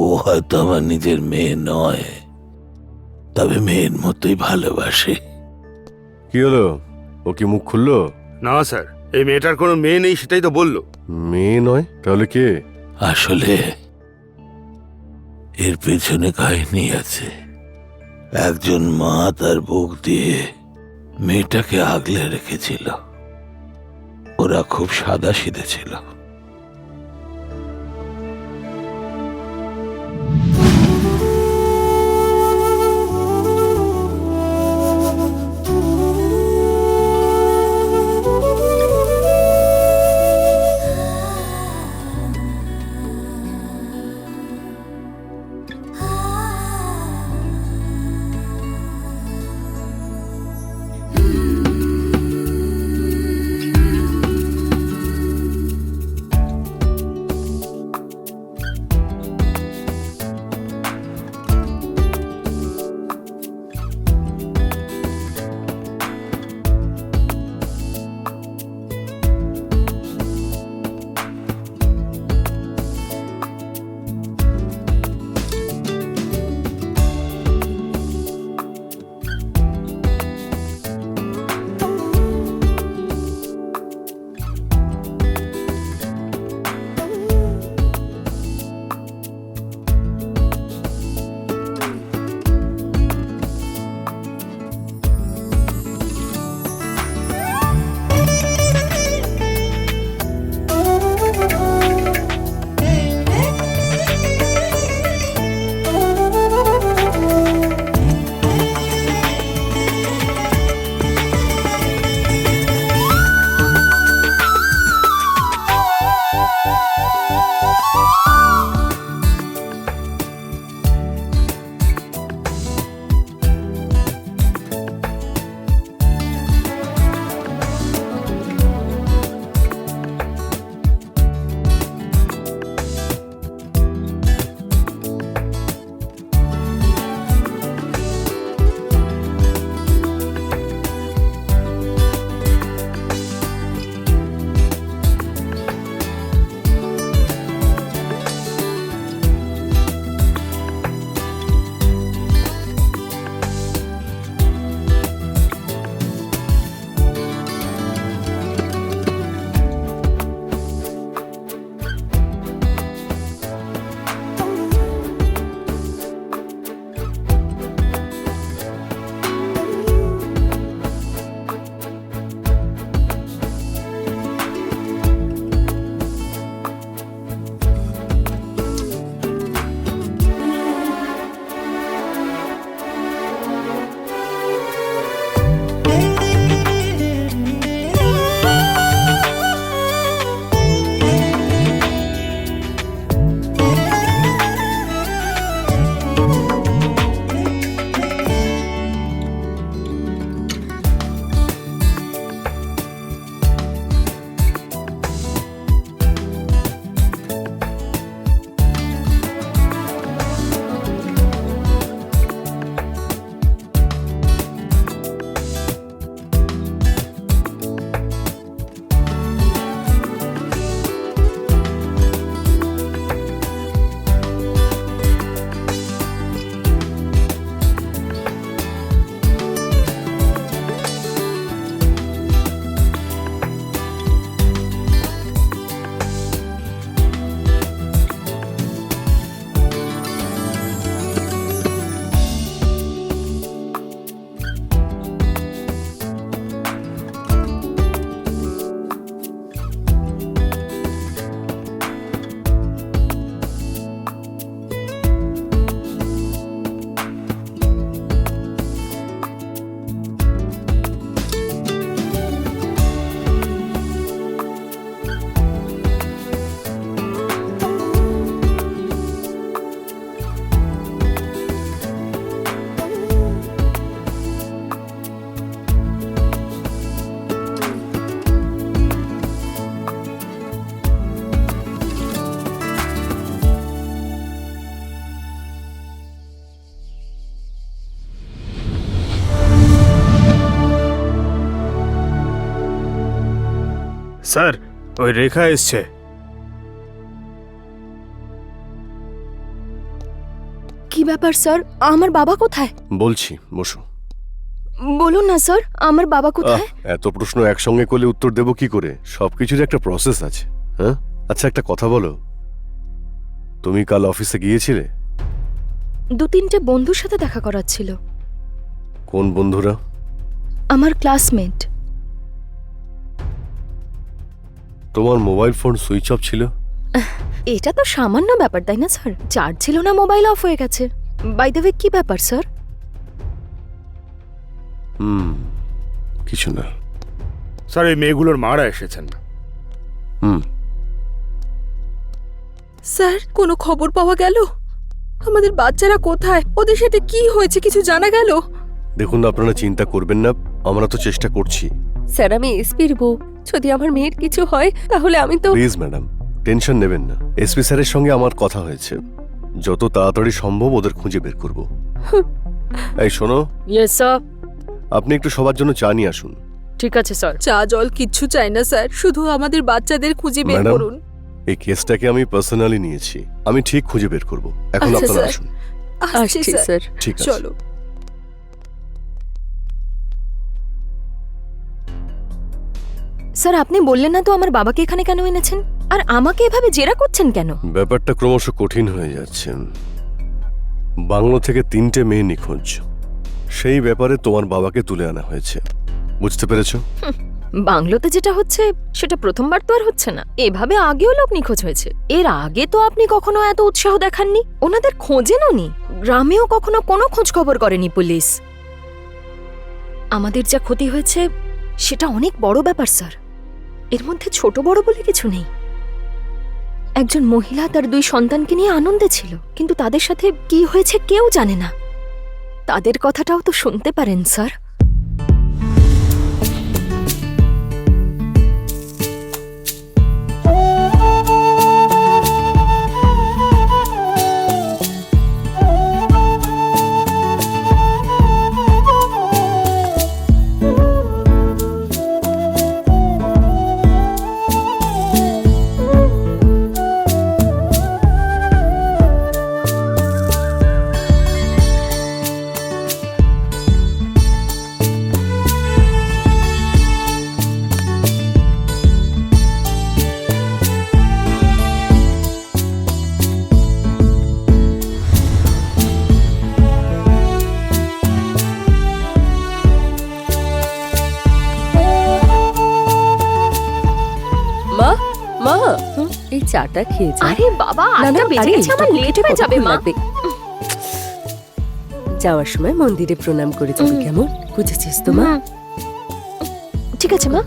ও হয়তো আমার নিজের মেয়ে নয় তবে মেয়ের মতোই ভালোবাসে। কি হলো? ও কি মুখ খুললো? না স্যার এই মেয়েটার কোনো মেয়ে নেই সেটাই তো বলল। মেয়ে নয়? তাহলে কে? আসলে এর পেছনে কাহিনী আছে। একজন মা তার বুক দিয়ে মেয়েটাকে আগলে রেখেছিল। ওরা খুব সাদা সিধে ছিল। স্যার ওই রেখা এসছে। কি ব্যাপার স্যার? আমার বাবা কোথায়? বলছি বসু। বলুন না স্যার আমার বাবা কোথায়? এত প্রশ্ন একসঙ্গে করলে উত্তর দেবো কি করে? সবকিছুর একটা প্রসেস আছে হ্যাঁ? আচ্ছা একটা কথা বলো। তুমি কাল অফিসে গিয়েছিলে? দু তিনটে বন্ধুর সাথে দেখা করার ছিল। কোন বন্ধুরা? আমার ক্লাসমেট তোমার মোবাইল ফোন সুইচ অফ ছিল? এটা তো সামান্য ব্যাপার তাই না স্যার? চার্জ ছিল না মোবাইল অফ হয়ে গেছে। বাই দ্য ওয়ে কি ব্যাপার স্যার? হুম কিছু না। স্যার এই মেয়েগুলোর মারা এসেছেন। হুম। স্যার কোনো খবর পাওয়া গেল? আমাদের বাচ্চারা কোথায়? ওদের সাথে কি হয়েছে কিছু জানা গেল? দেখুন আপনারা চিন্তা করবেন না আমরা তো চেষ্টা করছি। স্যার আমি এসপির বউ। যদি আমার মেয়ের কিছু হয় তাহলে আমি তো প্লিজ ম্যাডাম টেনশন নেবেন না। এসপি স্যারের সঙ্গে আমার কথা হয়েছে। যত তাড়াতাড়ি সম্ভব ওদের খুঁজে বের করব। এই শোনো। ইয়েস স্যার আপনি একটু সবার জন্য চা নিয়ে আসুন। ঠিক আছে স্যার চা জল কিচ্ছু চাই না স্যার। শুধু আমাদের বাচ্চাদের খুঁজে বের ম্যাডাম, করুন। এই কেসটাকে আমি পার্সোনালি নিয়েছি। আমি ঠিক খুঁজে বের করব। এখন আচ্ছা, আপনারা স্যার। আসুন। আসছি স্যার। ঠিক আছে। চলো। স্যার আপনি বললেন না তো আমার বাবাকে এখানে কেন এনেছেন? আর আমাকে এভাবে জেরা করছেন কেন? ব্যাপারটা ক্রমশ কঠিন হয়ে যাচ্ছে। বাংলো থেকে তিনটে মেয়ে নিখোঁজ। সেই ব্যাপারে তোমার বাবাকে তুলে আনা হয়েছে। বুঝতে পেরেছ? বাংলোতে যেটা হচ্ছে সেটা প্রথমবার তো আর হচ্ছে না। এভাবে আগেও লোক নিখোঁজ হয়েছে। এর আগে তো আপনি কখনো এত উৎসাহ দেখাননি? ওনাদের খোঁজেনও নি গ্রামেও কখনো কোনো খোঁজ খবর করেনি পুলিশ। আমাদের যা ক্ষতি হয়েছে সেটা অনেক বড় ব্যাপার স্যার। এর মধ্যে ছোট বড় বলে কিছু নেই। একজন মহিলা তার দুই সন্তানকে নিয়ে আনন্দে ছিল, কিন্তু তাদের সাথে কি হয়েছে কেউ জানে না। তাদের কথাটাও তো শুনতে পারেন, স্যার। এই চাটা খেয়ে যা আরে বাবা না, বেজে গেছে আমার লেট হয়ে যাবে মা। যাওয়ার সময় মন্দিরে প্রণাম করে যাবি কেমন? বুঝেছিস তো মা? ঠিক আছে মা।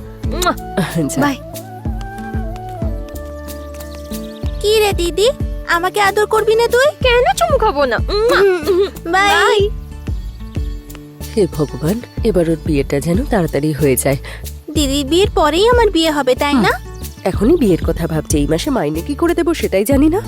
বাই। কি রে দিদি? আমাকে আদর করবি না তুই? কেন চুমু খাব না? বাই। হে ভগবান এবার ওর বিয়েটা যেন তাড়াতাড়ি হয়ে যায়। দিদির বিয়ের পরেই আমার বিয়ে হবে তাই না? এখনই বিয়ের কথা ভাবছে এই মাসে মাইনে কি করে দেবো সেটাই জানি না।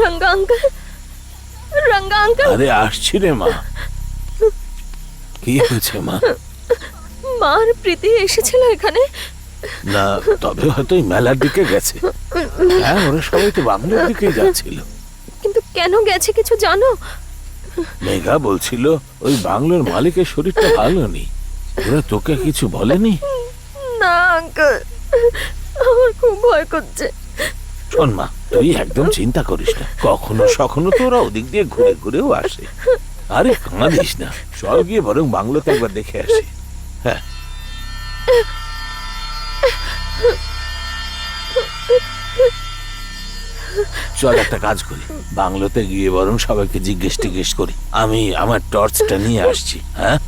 Ranga uncle Ranga uncle. আরে আসছি রে মা। কি হয়েছে মা? মা আর প্রীতি এসেছিল এখানে। না তবে হয়তো মেলার দিকে গেছে। হ্যাঁ ওরা সবাই তো বাংলার দিকে যাচ্ছিল। কিন্তু কেন গেছে কিছু জানো? মেঘা বলছিল ওই বাংলোর মালিকের শরীরটা ভালো নেই। ওরা তোকে কিছু বলেনি? না আঙ্কেল আমার খুব ভয় করছে। শোন মা, তুই একদম চিন্তা করিস না। কখনো সখনো তো ওরা ওদিক দিয়ে ঘুরে ঘুরেও আসে। আরে কাঁদিস না, চল গিয়ে বরং বাংলোতে একবার দেখে আসি। হ্যাঁ। চল একটা কাজ করি, বাংলোতে গিয়ে বরং সবাইকে জিজ্ঞেস টিজ্ঞেস করি। আমি আমার টর্চটা নিয়ে আসছি হ্যাঁ?